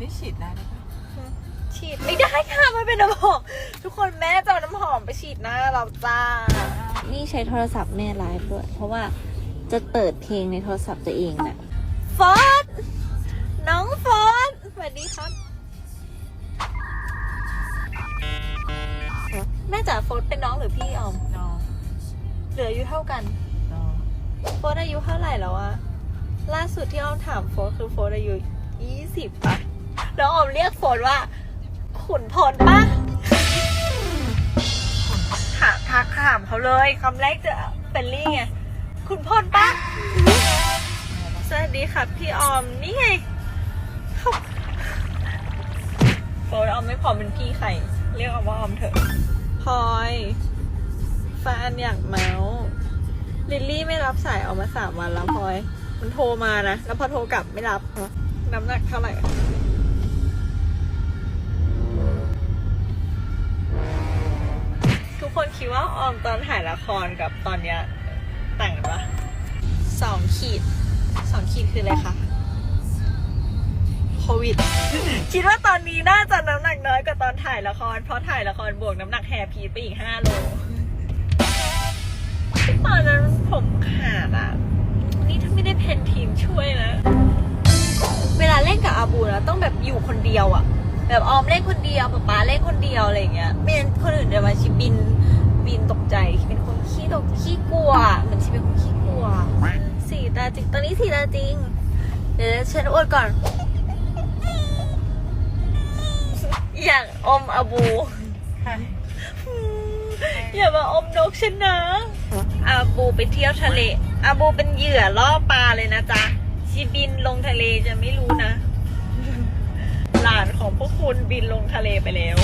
นี่ฉีดได้ไหมคะฉีดไม่ได้ค่ะมันเป็นน้ำหอมทุกคนแม่จะเอาน้ำหอมไปฉีดหน้าเราจ้า นี่ใช้โทรศัพท์แม่ไลฟ์ด้วย เพราะว่าจะเปิดเพลงในโทรศัพท์ตัวเองน่ะฟอสน้องฟอสสวัสดีครับ แม่จ๋าโฟสเป็นน้องหรือพี่ออม น้องเหลืออายุเท่ากัน น้องโฟสอายุเท่าไหร่แล้วอะล่าสุดที่ออมถามโฟสคือโฟสอายุยี่สิบปะ แล้วออมเรียกโฟสว่า ขุนพลปะถามทักถามเขาเลยคำแรกจะเป็นลี่ไงขุนพลปะสวัสดีครับพี่ออมนี่ไงเขาโฟสออมไม่พอเป็นพี่ใคร เรียกออมว่าออมเถอะพลอยแฟนอยากเมาส์ลิลลี่ไม่รับสายออกมาสามวันแล้วพลอย มันโทรมานะ แล้วพอโทรกลับไม่รับ น้ำหนักเท่าไหร่ ออมตอนถ่ายละครกับตอนเนี้ยต่างกันปะสองขีดสองขีดคืออะไรคะโควิด คิดว่าตอนนี้น่าจะน้ำหนักน้อยกว่าตอนถ่ายละคร เพราะถ่ายละครบวกน้ำหนักแฮร์พีไปอีกห้าโลตอนนั้นผมขาดอะ นี่ถ้าไม่ได้เพนทีมช่วยนะ เวลาเล่นกับอาบูนะต้องแบบอยู่คนเดียวอะ แบบออมเล่นคนเดียวป๊าป๊าเล่นคนเดียวอะไรเงี้ยไม่งั้นคนอื่นเดี๋ยวมาชิบิน เป็นคนขี้ตกขี้กลัวเหมือนชิเป็นคนขี้กลัว สีตาจริง ตอนนี้สีตาจริง เดี๋ยวฉันอวดก่อน อยากอมอาบู อย่ามาอมนกฉันนะอาบูไปเที่ยวทะเลอาบูเป็นเหยื่อล่อปลาเลยนะจ๊ะชีบินลงทะเลจะไม่รู้นะ หลานของพวกคุณบินลงทะเลไปแล้ว